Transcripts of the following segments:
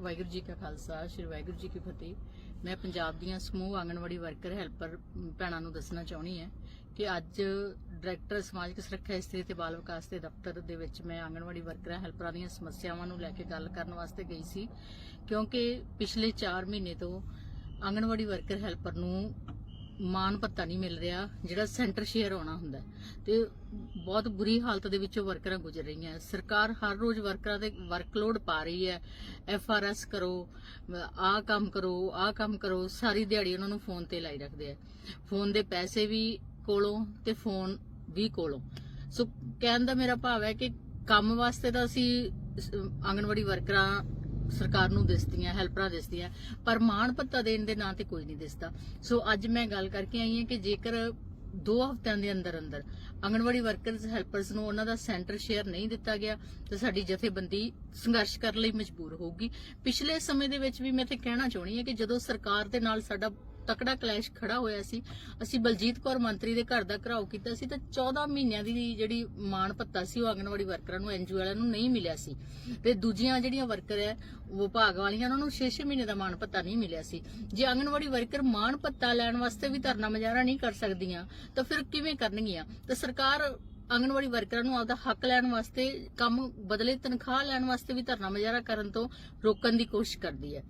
ਵਾਹਿਗੁਰੂ ਜੀ ਕਾ ਖਾਲਸਾ, ਸ੍ਰੀ ਵਾਹਿਗੁਰੂ ਜੀ ਕੀ ਫਤਿਹ। ਮੈਂ ਪੰਜਾਬ ਦੀਆਂ ਸਮੂਹ ਆਂਗਣਵਾੜੀ ਵਰਕਰ, ਹੈਲਪਰ ਭੈਣਾਂ ਨੂੰ ਦੱਸਣਾ ਚਾਹੁੰਦੀ ਹਾਂ ਕਿ ਅੱਜ ਡਾਇਰੈਕਟਰ ਸਮਾਜਿਕ ਸੁਰੱਖਿਆ ਇਸਤਰੀ ਤੇ ਬਾਲ ਵਿਕਾਸ ਦੇ ਦਫ਼ਤਰ ਦੇ ਵਿੱਚ ਮੈਂ ਆਂਗਣਵਾੜੀ ਵਰਕਰਾਂ, ਹੈਲਪਰਾਂ ਦੀਆਂ ਸਮੱਸਿਆਵਾਂ ਨੂੰ ਲੈ ਕੇ ਗੱਲ ਕਰਨ ਵਾਸਤੇ ਗਈ ਸੀ। ਕਿਉਂਕਿ ਪਿਛਲੇ 4 ਮਹੀਨੇ ਤੋਂ ਆਂਗਣਵਾੜੀ ਵਰਕਰ, ਹੈਲਪਰ ਨੂੰ ਮਾਨ ਭੱਤਾ ਨਹੀਂ ਮਿਲ ਰਿਹਾ, ਜਿਹੜਾ ਸੈਂਟਰ ਸ਼ੇਅਰ ਆਉਣਾ ਹੁੰਦਾ ਤੇ ਬਹੁਤ ਬੁਰੀ ਹਾਲਤ ਦੇ ਵਿੱਚੋਂ ਵਰਕਰਾਂ ਗੁਜ਼ਰ ਰਹੀਆਂ ਸਰਕਾਰ ਹਰ ਰੋਜ਼ ਵਰਕਰਾਂ ਤੇ ਵਰਕਲੋਡ ਪਾ ਰਹੀ ਹੈ। ਐਫ ਆਰ ਐਸ ਕਰੋ ਆਹ ਕੰਮ ਕਰੋ ਆਹ ਕੰਮ ਕਰੋ, ਸਾਰੀ ਦਿਹਾੜੀ ਉਹਨਾਂ ਨੂੰ ਫੋਨ ਤੇ ਲਾਈ ਰੱਖਦੇ ਆ। ਫੋਨ ਦੇ ਪੈਸੇ ਵੀ ਕੋਲੋਂ ਤੇ ਫੋਨ ਵੀ ਕੋਲੋਂ। ਸੋ ਕਹਿਣ ਦਾ ਮੇਰਾ ਭਾਵ ਹੈ ਕਿ ਕੰਮ ਵਾਸਤੇ ਤਾਂ ਅਸੀਂ ਆਂਗਣਵਾੜੀ ਵਰਕਰਾਂ ਸਰਕਾਰ ਨੂੰ ਦਿਸਦੀਆਂ, ਹੈਲਪਰਾਂ ਦਿਸਦੀਆਂ, ਪਰ ਮਾਣ ਭੱਤਾ ਦੇਣ ਦੇ ਨਾਂ ਤੇ ਕੋਈ ਨਹੀਂ ਦਿਸਦਾ। ਸੋ ਅੱਜ ਮੈਂ ਗੱਲ ਕਰਕੇ ਆਈ ਹਾਂ ਕਿ ਜੇਕਰ ਦੋ ਹਫ਼ਤਿਆਂ ਦੇ ਅੰਦਰ ਅੰਦਰ ਆਂਗਣਵਾੜੀ ਵਰਕਰਸ ਹੈਲਪਰਸ ਨੂੰ ਉਹਨਾਂ ਦਾ ਸੈਂਟਰ ਸ਼ੇਅਰ ਨਹੀਂ ਦਿੱਤਾ ਗਿਆ, ਤਾਂ ਸਾਡੀ ਜਥੇਬੰਦੀ ਸੰਘਰਸ਼ ਕਰਨ ਲਈ ਮਜਬੂਰ ਹੋਊਗੀ। ਪਿਛਲੇ ਸਮੇਂ ਦੇ ਵਿੱਚ ਵੀ ਮੈਂ ਤੇ ਕਹਿਣਾ ਚਾਹੁੰਦੀ ਹਾਂ ਕਿ ਜਦੋਂ ਸਰਕਾਰ ਦੇ ਨਾਲ ਸਾਡਾ ਤਕੜਾ ਕਲੈਸ਼ ਖੜਾ ਹੋਇਆ ਸੀ। ਅਸੀਂ ਬਲਜੀਤ ਕੌਰ ਮੰਤਰੀ ਦੇ ਘਰ ਦਾ ਘਰਾਓ ਕੀਤਾ ਸੀ ਤਾਂ 14 ਮਹੀਨਿਆਂ ਦੀ ਜਿਹੜੀ ਮਾਣ ਭੱਤਾ ਸੀ, ਉਹ ਆਂਗਣਵਾੜੀ ਵਰਕਰਾਂ ਨੂੰ ਐਨਜੀਓ ਵਾਲਿਆਂ ਨੂੰ ਨਹੀਂ ਮਿਲਿਆ ਸੀ। ਤੇ ਦੂਜੀਆਂ ਜਿਹੜੀਆਂ ਵਰਕਰ ਹੈ ਵਿਭਾਗ ਵਾਲੀਆਂ ਉਹਨਾਂ ਨੂੰ 6-6 ਮਹੀਨੇ ਦਾ ਮਾਣ ਭੱਤਾ ਨਹੀਂ ਮਿਲਿਆ ਸੀ। ਜੇ ਆਂਗਣਵਾੜੀ ਵਰਕਰ ਮਾਣ ਭੱਤਾ ਲੈਣ ਵਾਸਤੇ ਵੀ ਧਰਨਾ ਮੁਜ਼ਾਹਰਾ ਨਹੀਂ ਕਰ ਸਕਦੀਆਂ, ਤਾਂ ਫਿਰ ਕਿਵੇਂ ਕਰਨਗੀਆਂ? ਤਾਂ ਸਰਕਾਰ ਆਂਗਣਵਾੜੀ ਵਰਕਰਾਂ ਨੂੰ ਆਪਦਾ ਹੱਕ ਲੈਣ ਵਾਸਤੇ, ਕੰਮ ਬਦਲੇ ਤਨਖਾਹ ਲੈਣ ਵਾਸਤੇ ਵੀ ਧਰਨਾ ਮੁਜ਼ਾਹਰਾ ਕਰਨ ਤੋਂ ਰੋਕਣ ਦੀ ਕੋਸ਼ਿਸ਼ ਕਰਦੀ ਹੈ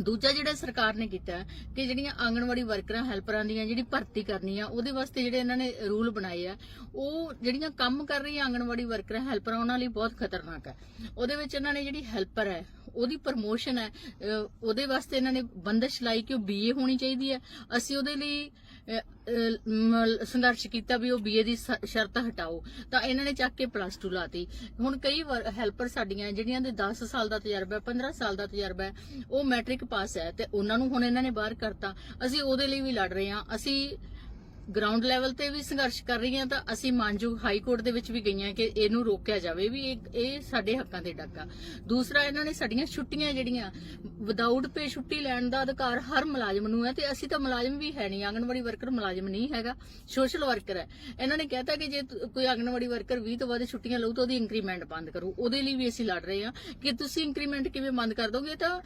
ਦੂਜਾ ਜਿਹੜਾ ਸਰਕਾਰ ਨੇ ਕੀਤਾ ਕਿ ਜਿਹੜੀਆਂ ਆਂਗਣਵਾੜੀ ਵਰਕਰਾਂ, ਹੈਲਪਰਾਂ ਦੀਆਂ ਜਿਹੜੀ ਭਰਤੀ ਕਰਨੀ ਆ, ਉਹਦੇ ਵਾਸਤੇ ਜਿਹੜੇ ਇਹਨਾਂ ਨੇ ਰੂਲ ਬਣਾਏ ਆ, ਉਹ ਜਿਹੜੀਆਂ ਕੰਮ ਕਰ ਰਹੀਆਂ ਆਂਗਣਵਾੜੀ ਵਰਕਰਾਂ, ਹੈਲਪਰਾਂ, ਉਹਨਾਂ ਲਈ ਬਹੁਤ ਖਤਰਨਾਕ ਹੈ। ਉਹਦੇ ਵਿੱਚ ਇਹਨਾਂ ਨੇ ਜਿਹੜੀ ਹੈਲਪਰ ਹੈ ਉਹਦੀ ਪ੍ਰਮੋਸ਼ਨ ਹੈ ਉਹਦੇ ਵਾਸਤੇ ਇਹਨਾਂ ਨੇ ਬੰਦਸ਼ ਲਾਈ ਕਿ ਉਹ ਬੀਏ ਹੋਣੀ ਚਾਹੀਦੀ ਹੈ। ਅਸੀਂ ਉਹਦੇ ਲਈ ਸੰਘਰਸ਼ ਕੀਤਾ ਵੀ ਉਹ ਬੀਏ ਦੀ ਸ਼ਰਤ ਹਟਾਓ। ਤਾਂ ਇਹਨਾਂ ਨੇ ਚੱਕ ਕੇ ਪਲੱਸ 2 ਲਾਤੀ। ਹੁਣ ਕਈ ਹੈਲਪਰ ਸਾਡੀਆਂ ਜਿਹੜੀਆਂ ਦੇ 10 ਸਾਲ ਦਾ ਤਜਰਬਾ ਹੈ 15 ਸਾਲ ਦਾ ਤਜਰਬਾ ਹੈ, ਉਹ ਮੈਟ੍ਰਿਕ ਪਾਸ ਹੈ ਤੇ ਉਹਨਾਂ ਨੂੰ ਹੁਣ ਇਹਨਾਂ ਨੇ ਬਾਹਰ ਕਰਤਾ। ਅਸੀਂ ਉਹਦੇ ਲਈ ਵੀ ਲੜ ਰਹੇ ਹਾਂ। ਅਸੀਂ ਗਰਾਊਂਡ ਲੈਵਲ ਤੇ ਵੀ ਸੰਘਰਸ਼ ਕਰ ਰਹੀਆਂ ਤਾਂ ਅਸੀਂ ਮਾਨਯੋਗ ਹਾਈ ਕੋਰਟ ਦੇ ਵਿੱਚ ਵੀ ਗਈਆਂ ਕਿ ਇਹਨੂੰ ਰੋਕਿਆ ਜਾਵੇ ਵੀ ਇਹ ਇਹ ਸਾਡੇ ਹੱਕਾਂ ਦੇ ਡਾਕਾ ਦੂਸਰਾ, ਇਹਨਾਂ ਨੇ ਸਾਡੀਆਂ ਛੁੱਟੀਆਂ ਜਿਹੜੀਆਂ ਵਿਦਆਊਟ ਪੇ ਛੁੱਟੀ ਲੈਣ ਦਾ ਅਧਿਕਾਰ ਹਰ ਮੁਲਾਜ਼ਮ ਨੂੰ ਹੈ ਤੇ ਅਸੀਂ ਤਾਂ ਮੁਲਾਜ਼ਮ ਵੀ ਹੈ ਨਹੀਂ ਆਂਗਣਵਾੜੀ ਵਰਕਰ ਮੁਲਾਜ਼ਮ ਨਹੀਂ ਹੈਗਾ ਸੋਸ਼ਲ ਵਰਕਰ ਹੈ। ਇਹਨਾਂ ਨੇ ਕਹਿਤਾ ਕਿ ਜੇ ਕੋਈ ਆਂਗਣਵਾੜੀ ਵਰਕਰ 20 ਤੋਂ ਵੱਧ ਛੁੱਟੀਆਂ ਲਊ ਤਾਂ ਉਹਦੀ ਇੰਕਰੀਮੈਂਟ ਬੰਦ ਕਰੋ। ਉਹਦੇ ਲਈ ਵੀ ਅਸੀਂ ਲੜ ਰਹੇ ਹਾਂ ਕਿ ਤੁਸੀਂ ਇੰਕਰੀਮੈਂਟ ਕਿਵੇਂ ਬੰਦ ਕਰ ਦੋਗੇ ਇਹ ਤਾਂ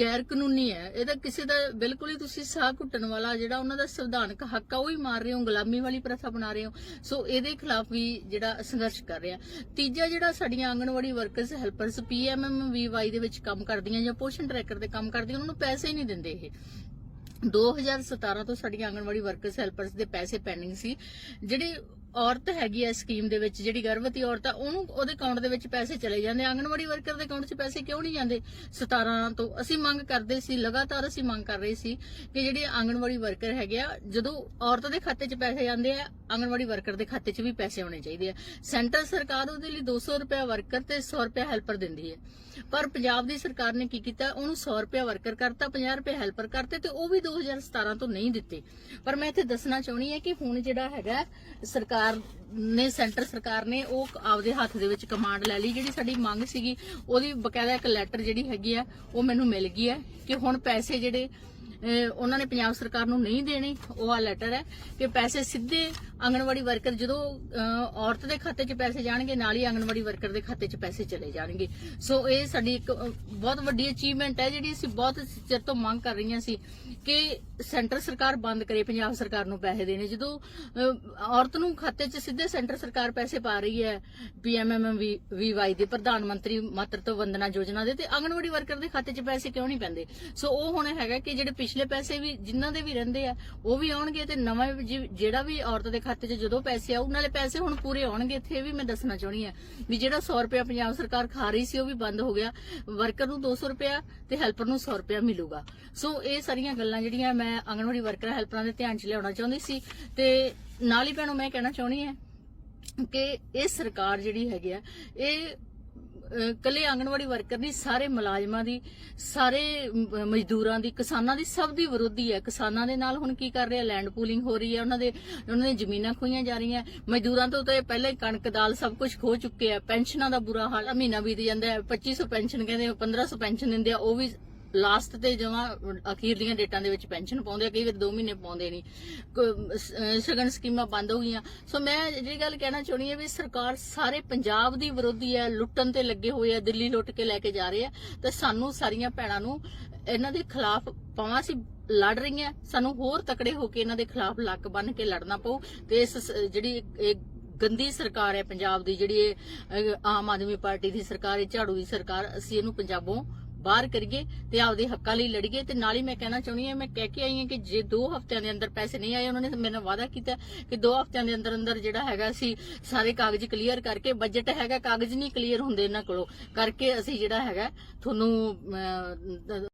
ਗੈਰ ਕਾਨੂੰਨੀ ਹੈ। ਇਹ ਤਾਂ ਕਿਸੇ ਦਾ ਬਿਲਕੁਲ ਹੀ ਤੁਸੀਂ ਸਾਹ ਘੁੱਟਣ ਵਾਲਾ ਜਿਹੜਾ ਉਹਨਾਂ ਦਾ ਸੰਵਿਧਾਨਕ ਹੱਕ ਉਹ ਹੀ ਮਾਰ ਰਹੇ ਹੋ, ਗੁਲਾਮੀ ਵਾਲੀ ਪ੍ਰਥਾ ਬਣਾ ਰਹੇ ਹੋ। ਸੋ ਇਹਦੇ ਖਿਲਾਫ ਵੀ ਜਿਹੜਾ ਸੰਘਰਸ਼ ਕਰ ਰਿਹਾ ਤੀਜਾ ਜਿਹੜਾ ਸਾਡੀਆਂ ਆਂਗਣਵਾੜੀ ਵਰਕਰਸ ਹੈਲਪਰਸ ਪੀਐਮਐਮਵੀਵਾਈ ਦੇ ਵਿੱਚ ਕੰਮ ਕਰਦੀਆਂ ਜਾਂ ਪੋਸ਼ਣ ਟਰੈਕਰ ਤੇ ਕੰਮ ਕਰਦੀਆਂ, ਉਹਨਾਂ ਨੂੰ ਪੈਸੇ ਹੀ ਨਹੀਂ ਦਿੰਦੇ ਇਹ। 2017 ਤੋਂ ਸਾਡੀਆਂ ਆਂਗਣਵਾੜੀ ਵਰਕਰਸ ਹੈਲਪਰਸ ਦੇ ਪੈਸੇ ਪੈਂਡਿੰਗ ਸੀ। ਜਿਹੜੀ ਔਰਤ ਹੈਗੀ ਐ ਸਕੀਮ ਦੇ ਵਿੱਚ, ਜਿਹੜੀ ਗਰਭਵਤੀ ਔਰਤ ਆ, ਉਹਨੂੰ ਉਹਦੇ ਅਕਾਊਂਟ ਦੇ ਵਿੱਚ ਪੈਸੇ ਚਲੇ ਜਾਂਦੇ ਆਂਗਣਵਾੜੀ ਵਰਕਰ ਦੇ ਅਕਾਊਂਟ 'ਚ ਪੈਸੇ ਕਿਉਂ ਨਹੀਂ ਜਾਂਦੇ? 17 ਤੋਂ ਅਸੀਂ ਮੰਗ ਕਰਦੇ ਸੀ, ਲਗਾਤਾਰ ਅਸੀਂ ਮੰਗ ਕਰ ਰਹੇ ਸੀ ਕਿ ਜਿਹੜੇ ਆਂਗਣਵਾੜੀ ਵਰਕਰ ਹੈਗੇ ਆ, ਜਦੋਂ ਔਰਤ ਦੇ ਖਾਤੇ 'ਚ ਪੈਸੇ ਜਾਂਦੇ ਆ, ਆਂਗਣਵਾੜੀ ਵਰਕਰ ਦੇ ਖਾਤੇ 'ਚ ਵੀ ਪੈਸੇ ਆਉਣੇ ਚਾਹੀਦੇ ਆ। ਸੈਂਟਰ ਸਰਕਾਰ ਉਹਦੇ ਲਈ 200 ਰੁਪਏ ਵਰਕਰ ਤੇ 100 ਰੁਪਏ ਹੈਲਪਰ ਦਿੰਦੀ ਹੈ। ਪਰ ਪੰਜਾਬ ਦੀ ਸਰਕਾਰ ਨੇ ਕੀ ਕੀਤਾ? ਉਹਨੂੰ 100 ਰੁਪਏ ਵਰਕਰ ਕਰਤਾ 50 ਰੁਪਏ ਹੈਲਪਰ ਕਰਤੇ ਤੇ ਉਹ ਵੀ 2017 ਤੋਂ ਨਹੀਂ ਦਿੱਤੇ। ਪਰ ਮੈਂ ਇੱਥੇ ਦੱਸਣਾ ਚਾਹੁੰਦੀ ਹਾਂ ਕਿ ਹੁਣ ਜਿਹੜਾ ਹੈਗਾ, ਸਰਕਾਰ ਨੇ, ਸੈਂਟਰ ਸਰਕਾਰ ਨੇ ਉਹ ਆਪਦੇ ਹੱਥ ਦੇ ਵਿੱਚ ਕਮਾਂਡ ਲੈ ਲਈ। ਜਿਹੜੀ ਸਾਡੀ ਮੰਗ ਸੀਗੀ, ਉਹਦੀ ਬਕਾਇਦਾ ਇੱਕ ਲੈਟਰ ਜਿਹੜੀ ਹੈਗੀ ਆ, ਉਹ ਮੈਨੂੰ ਮਿਲ ਗਈ ਹੈ ਕਿ ਹੁਣ ਪੈਸੇ ਜਿਹੜੇ ਉਹਨਾਂ ਨੇ ਪੰਜਾਬ ਸਰਕਾਰ ਨੂੰ ਨਹੀਂ ਦੇਣੇ, ਉਹ ਆ ਲੈਟਰ ਹੈ ਕਿ ਪੈਸੇ ਸਿੱਧੇ ਆਂਗਣਵਾੜੀ ਵਰਕਰ ਜਦੋਂ ਔਰਤ ਦੇ ਖਾਤੇ 'ਚ ਪੈਸੇ ਜਾਣਗੇ, ਨਾਲ ਹੀ ਆਂਗਣਵਾੜੀ ਵਰਕਰ ਦੇ ਖਾਤੇ 'ਚ ਪੈਸੇ ਚਲੇ ਜਾਣਗੇ। ਸੋ ਇਹ ਸਾਡੀ ਇੱਕ ਬਹੁਤ ਵੱਡੀ ਅਚੀਵਮੈਂਟ ਹੈ ਜਿਹੜੀ ਅਸੀਂ ਬਹੁਤ ਚਿਰ ਤੋਂ ਮੰਗ ਕਰ ਰਹੀਆਂ ਸੀ ਕਿ ਸੈਂਟਰ ਸਰਕਾਰ ਬੰਦ ਕਰੇ, ਪੰਜਾਬ ਸਰਕਾਰ ਨੂੰ ਪੈਸੇ ਦੇਣੇ। ਜਦੋਂ ਔਰਤ ਨੂੰ ਖਾਤੇ 'ਚ ਸਿੱਧੇ ਸੈਂਟਰ ਸਰਕਾਰ ਪੈਸੇ ਪਾ ਰਹੀ ਹੈ ਪੀਐਮਐਮਵੀਵਾਈ ਦੇ, ਪ੍ਰਧਾਨ ਮੰਤਰੀ ਮਾਤਰਤਵ ਵੰਦਨਾ ਯੋਜਨਾ ਦੇ, ਤੇ ਆਂਗਣਵਾੜੀ ਵਰਕਰ ਦੇ ਖਾਤੇ 'ਚ ਪੈਸੇ ਕਿਉਂ ਨਹੀਂ ਪੈਂਦੇ? ਸੋ ਉਹ ਹੁਣ ਹੈਗਾ ਕਿ ਜਿਹੜੇ ਪਿਛਲੇ ਪੈਸੇ ਵੀ ਜਿਨ੍ਹਾਂ ਦੇ ਵੀ ਰਹਿੰਦੇ ਆ, ਉਹ ਵੀ ਆਉਣਗੇ ਤੇ ਨਵਾਂ ਵੀ ਜਿ- ਜਿਹੜਾ ਵੀ ਔਰਤ ਦੇ ਖਾਤੇ 'ਚ ਜਦੋਂ ਪੈਸੇ ਆਉ ਨਾਲੇ ਪੈਸੇ ਹੁਣ ਪੂਰੇ ਆਉਣਗੇ, ਇੱਥੇ ਇਹ ਵੀ ਮੈਂ ਦੱਸਣਾ ਚਾਹੁੰਦੀ ਆ ਵੀ ਜਿਹੜਾ 100 ਰੁਪਇਆ ਪੰਜਾਬ ਸਰਕਾਰ ਖਾ ਰਹੀ ਸੀ, ਉਹ ਵੀ ਬੰਦ ਹੋ ਗਿਆ। ਵਰਕਰ ਨੂੰ 200 ਰੁਪਇਆ ਤੇ ਹੈਲਪਰ ਨੂੰ 100 ਰੁਪਇਆ ਮਿਲੂਗਾ। ਸੋ ਇਹ ਸਾਰੀਆਂ ਗੱਲਾਂ ਜਿਹੜੀਆਂ ਮੈਂ ਆਂਗਣਵਾੜੀ ਵਰਕਰ, ਹੈਲਪਰਾਂ ਦੇ ਧਿਆਨ 'ਚ ਲਿਆਉਣਾ ਚਾਹੁੰਦੀ ਸੀ ਤੇ ਨਾਲ ਹੀ ਭੈਣੋ ਮੈਂ ਕਹਿਣਾ ਚਾਹੁੰਦੀ ਹਾਂ ਕਿ ਇਹ ਸਰਕਾਰ ਜਿਹੜੀ ਹੈਗੀ ਆ, ਇਹ ਕੱਲੇ ਆਂਗਣਵਾੜੀ ਵਰਕਰ ਨਹੀਂ, ਸਾਰੇ ਮੁਲਾਜ਼ਮਾਂ ਦੀ, ਸਾਰੇ ਮਜ਼ਦੂਰਾਂ ਦੀ, ਕਿਸਾਨਾਂ ਦੀ ਸਭ ਦੀ ਵਿਰੋਧੀ ਹੈ। ਕਿਸਾਨਾਂ ਦੇ ਨਾਲ ਹੁਣ ਕੀ ਕਰ ਰਿਹਾ? ਲੈਂਡ ਪੂਲਿੰਗ ਹੋ ਰਹੀ ਹੈ। ਉਹਨਾਂ ਦੇ, ਉਹਨਾਂ ਦੀਆਂ ਜ਼ਮੀਨਾਂ ਖੋਈਆਂ ਜਾ ਰਹੀਆਂ। ਮਜ਼ਦੂਰਾਂ ਤੋਂ ਤਾਂ ਪਹਿਲਾਂ ਹੀ ਕਣਕ ਦਾਲ ਸਭ ਕੁਝ ਖੋ ਚੁੱਕੇ ਆ। ਪੈਨਸ਼ਨਾਂ ਦਾ ਬੁਰਾ ਹਾਲ ਮਹੀਨਾ ਬੀਤ ਜਾਂਦਾ ਹੈ। 2500 ਪੈਨਸ਼ਨ ਕਹਿੰਦੇ 1500 ਪੈਨਸ਼ਨ ਦਿੰਦੇ ਆ। ਉਹ ਵੀ ਲਾਸਟ ਤੇ ਜਮਾ ਅਖੀਰਲੀਆਂ ਡੇਟਾਂ ਦੇ ਵਿੱਚ ਪੈਨਸ਼ਨ ਪਾਉਂਦੇ ਆ, ਕਈ ਵਾਰ 2 ਮਹੀਨੇ ਪਾਉਂਦੇ ਨਹੀਂ। ਸ਼ਗਨ ਸਕੀਮਾਂ ਬੰਦ ਹੋ ਗਈਆਂ। ਸੋ ਮੈਂ ਜਿਹੜੀ ਗੱਲ ਕਹਿਣਾ ਚਾਹੁੰਦੀ ਹਾਂ ਵੀ ਸਰਕਾਰ ਸਾਰੇ ਪੰਜਾਬ ਦੀ ਵਿਰੋਧੀ ਹੈ, ਲੁੱਟਣ ਤੇ ਲੱਗੇ ਹੋਏ ਆ, ਦਿੱਲੀ ਲੁੱਟ ਕੇ ਲੈ ਕੇ ਜਾ ਰਹੇ ਆ, ਤੇ ਸਾਨੂੰ ਸਾਰੀਆਂ ਭੈਣਾਂ ਨੂੰ ਇਹਨਾਂ ਦੇ ਖਿਲਾਫ ਪਾਵਾਂ ਸੀ ਲੜ ਰਹੀਆਂ। ਸਾਨੂੰ ਹੋਰ ਤਕੜੇ ਹੋ ਕੇ ਇਹਨਾਂ ਦੇ ਖਿਲਾਫ ਲੱਕ ਬੰਨ ਕੇ ਲੜਨਾ ਪਊ, ਤੇ ਇਸ ਜਿਹੜੀ ਗੰਦੀ ਸਰਕਾਰ ਹੈ ਪੰਜਾਬ ਦੀ, ਜਿਹੜੀ ਆਮ ਆਦਮੀ ਪਾਰਟੀ ਦੀ ਸਰਕਾਰ ਹੈ ਝਾੜੂ ਦੀ ਸਰਕਾਰ, ਅਸੀਂ ਇਹਨੂੰ ਪੰਜਾਬੋਂ ਬਾਹਰ ਕਰੀਏ ਤੇ ਆਪਦੇ ਹੱਕਾਂ ਲਈ ਲੜੀਏ ਤੇ ਨਾਲ ਹੀ ਮੈਂ ਕਹਿਣਾ ਚਾਹੁੰਦੀ ਹਾਂ, ਮੈਂ ਕਹਿ ਕੇ ਆਈ ਹਾਂ ਕਿ ਜੇ 2 ਹਫ਼ਤਿਆਂ ਦੇ ਅੰਦਰ ਪੈਸੇ ਨਹੀਂ ਆਏ, ਉਹਨਾਂ ਨੇ ਮੇਰੇ ਨਾਲ ਵਾਅਦਾ ਕੀਤਾ ਕਿ 2 ਹਫ਼ਤਿਆਂ ਦੇ ਅੰਦਰ ਅੰਦਰ ਜਿਹੜਾ ਹੈਗਾ ਅਸੀਂ ਸਾਰੇ ਕਾਗਜ਼ ਕਲੀਅਰ ਕਰਕੇ ਬਜਟ ਹੈਗਾ, ਕਾਗਜ਼ ਨਹੀਂ ਕਲੀਅਰ ਹੁੰਦੇ ਇਹਨਾਂ ਕੋਲੋਂ, ਕਰਕੇ ਅਸੀਂ ਜਿਹੜਾ ਹੈਗਾ, ਤੁਹਾਨੂੰ